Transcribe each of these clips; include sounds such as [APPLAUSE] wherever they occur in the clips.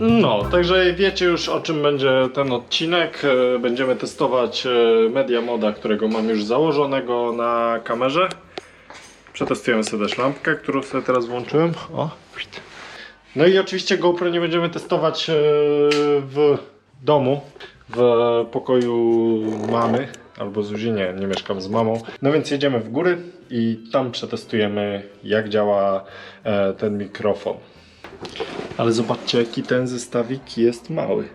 No, także wiecie już o czym będzie ten odcinek. E, Będziemy testować e, Media Moda, którego mam już założonego na kamerze. Przetestujemy sobie też lampkę, którą sobie teraz włączyłem. O. No i oczywiście GoPro nie będziemy testować e, w domu, w pokoju mamy. Albo Zuzi, nie, mieszkam z mamą. No więc jedziemy w góry i tam przetestujemy jak działa ten mikrofon. Ale zobaczcie, jaki ten zestawik jest mały.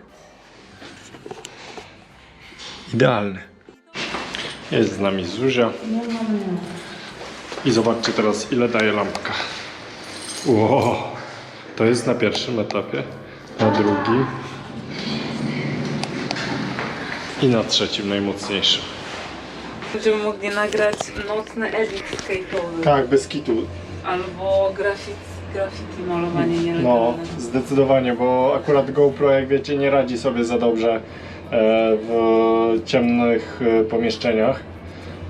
Idealny. Jest z nami Zuzia. I zobaczcie teraz, ile daje lampka. Wow. To jest na pierwszym etapie, na drugi i na trzecim, najmocniejszym. Będziemy mogli nagrać nocny edit skate'owy. Tak, bez kitu. Albo graffiti, graffiti malowanie No, nielegalne. zdecydowanie, bo akurat GoPro, jak wiecie, nie radzi sobie za dobrze e, w ciemnych e, pomieszczeniach.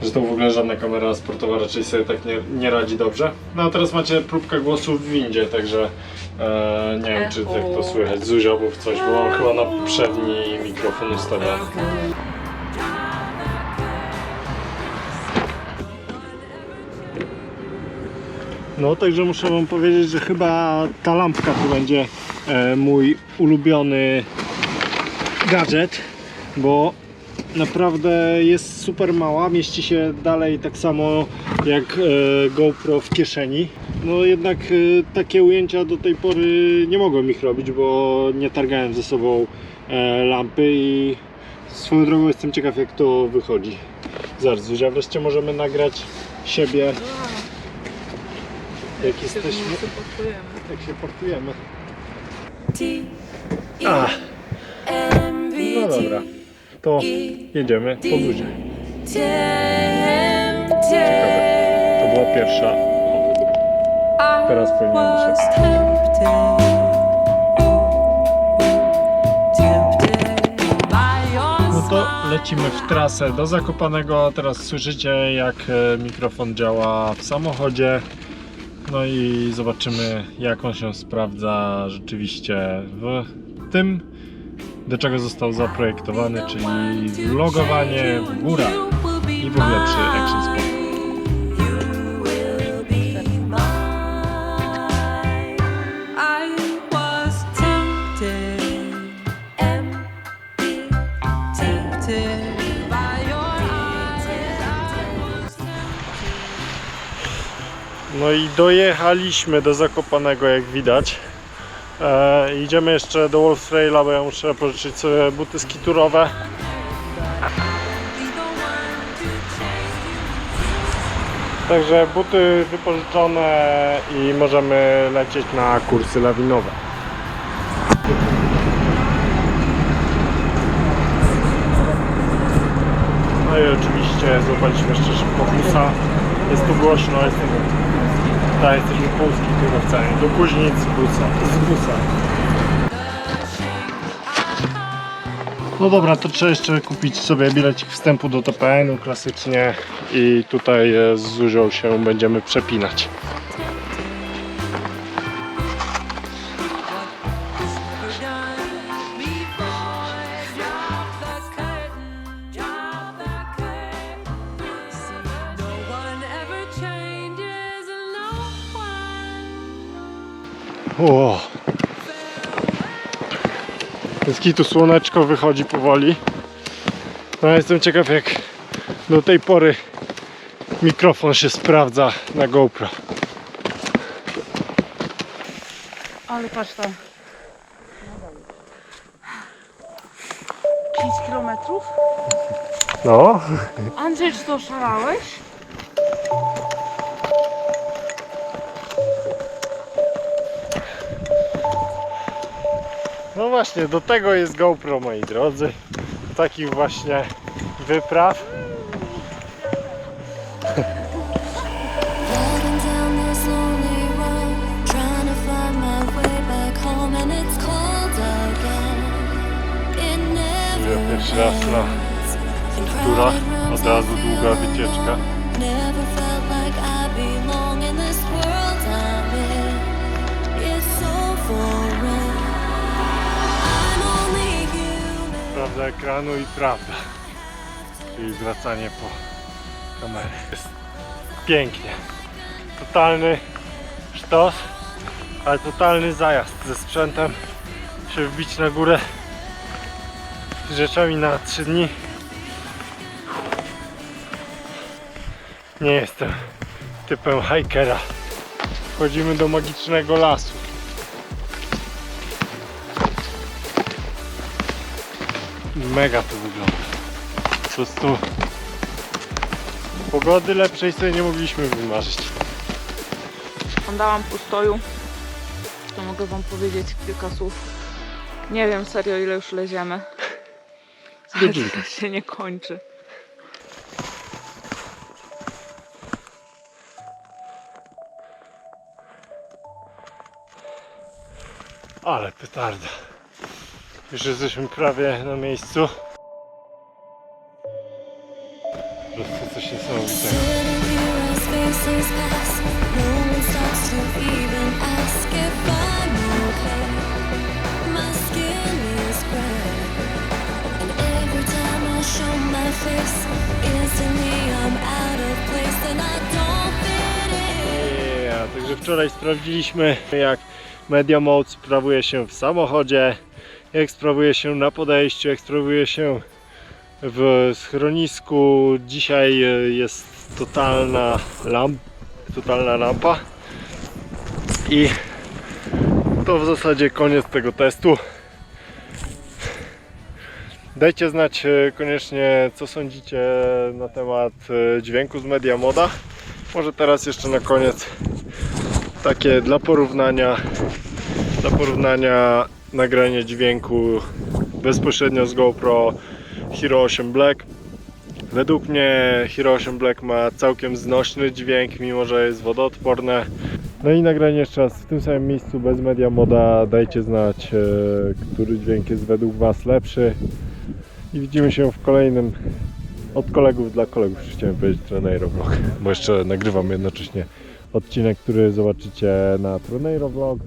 Zresztą w ogóle żadna kamera sportowa raczej sobie tak nie, nie radzi dobrze. No a teraz macie próbkę głosu w windzie, także e, nie wiem, czy jak to słychać. Zuzia mów coś, bo mam chyba na przedni mikrofon ustawiony. No, także muszę wam powiedzieć, że chyba ta lampka to będzie e, mój ulubiony gadżet, bo naprawdę jest super mała, mieści się dalej tak samo jak e, GoPro w kieszeni. No jednak e, takie ujęcia do tej pory nie mogłem ich robić, bo nie targałem ze sobą e, lampy i swoją drogą jestem ciekaw jak to wychodzi. Zaraz, wreszcie możemy nagrać siebie jak jesteśmy, jak się portujemy. A, no dobra, to jedziemy po Zuzie. Ciekawe, to była pierwsza. Teraz powinien wyszedł. No to lecimy w trasę do Zakopanego. Teraz słyszycie jak e, mikrofon działa w samochodzie. No i zobaczymy jak on się sprawdza rzeczywiście w tym, do czego został zaprojektowany, czyli vlogowanie w górach i w ogóle przy Action Spot. No i dojechaliśmy do Zakopanego jak widać. E, idziemy jeszcze do Wolf Traila, bo ja muszę pożyczyć sobie buty skiturowe. Także buty wypożyczone i możemy lecieć na kursy lawinowe. No i oczywiście złapaliśmy jeszcze szybko busa. Jest tu głośno, jestem, tak, jesteśmy polskich kierowcami. Do Kuźnic z busa. Z busa. No dobra, to trzeba jeszcze kupić sobie bilecik wstępu do TPN-u klasycznie i tutaj e, z Zuzią się będziemy przepinać. O. Z kitu słoneczko wychodzi powoli. No jestem ciekaw jak do tej pory mikrofon się sprawdza na GoPro. Ale patrz tam. 5 kilometrów? No, Andrzej, czy to? No właśnie, do tego jest GoPro moi drodzy. Takich właśnie wypraw. Ja pierwszy raz na turach, od razu długa wycieczka. Ekranu i prawda. Czyli wracanie po kamerę. Jest pięknie. Totalny sztos, ale totalny zajazd ze sprzętem. Się wbić na górę rzeczami na 3 dni. Nie jestem typem hikera. Wchodzimy do magicznego lasu. Mega to wygląda. Po prostu pogody lepszej sobie nie mogliśmy wymarzyć. Oglądałam postoju, to mogę wam powiedzieć kilka słów. Nie wiem serio ile już leziemy. Ale [LAUGHS] to się nie kończy. Ale petarda. Już jesteśmy prawie na miejscu. Po prostu coś niesamowitego. Yeah, także wczoraj sprawdziliśmy jak Media Mode sprawuje się w samochodzie, jak sprawuje się na podejściu, jak sprawuje się w schronisku. Dzisiaj e, jest totalna, lamp, totalna lampa i to w zasadzie koniec tego testu. Dajcie znać e, koniecznie co sądzicie na temat e, dźwięku z Media Moda. Może teraz jeszcze na koniec takie dla porównania dla porównania nagranie dźwięku bezpośrednio z GoPro Hero 8 Black. Według mnie Hero 8 Black ma całkiem znośny dźwięk mimo że jest wodoodporne. No i nagranie jeszcze raz w tym samym miejscu bez media moda. Dajcie znać e, który dźwięk jest według Was lepszy. I widzimy się w kolejnym od kolegów dla kolegów chciałem powiedzieć Treneiro Vlog bo jeszcze nagrywam jednocześnie odcinek, który zobaczycie na Troneiro Vlog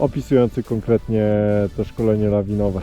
opisujący konkretnie to szkolenie lawinowe.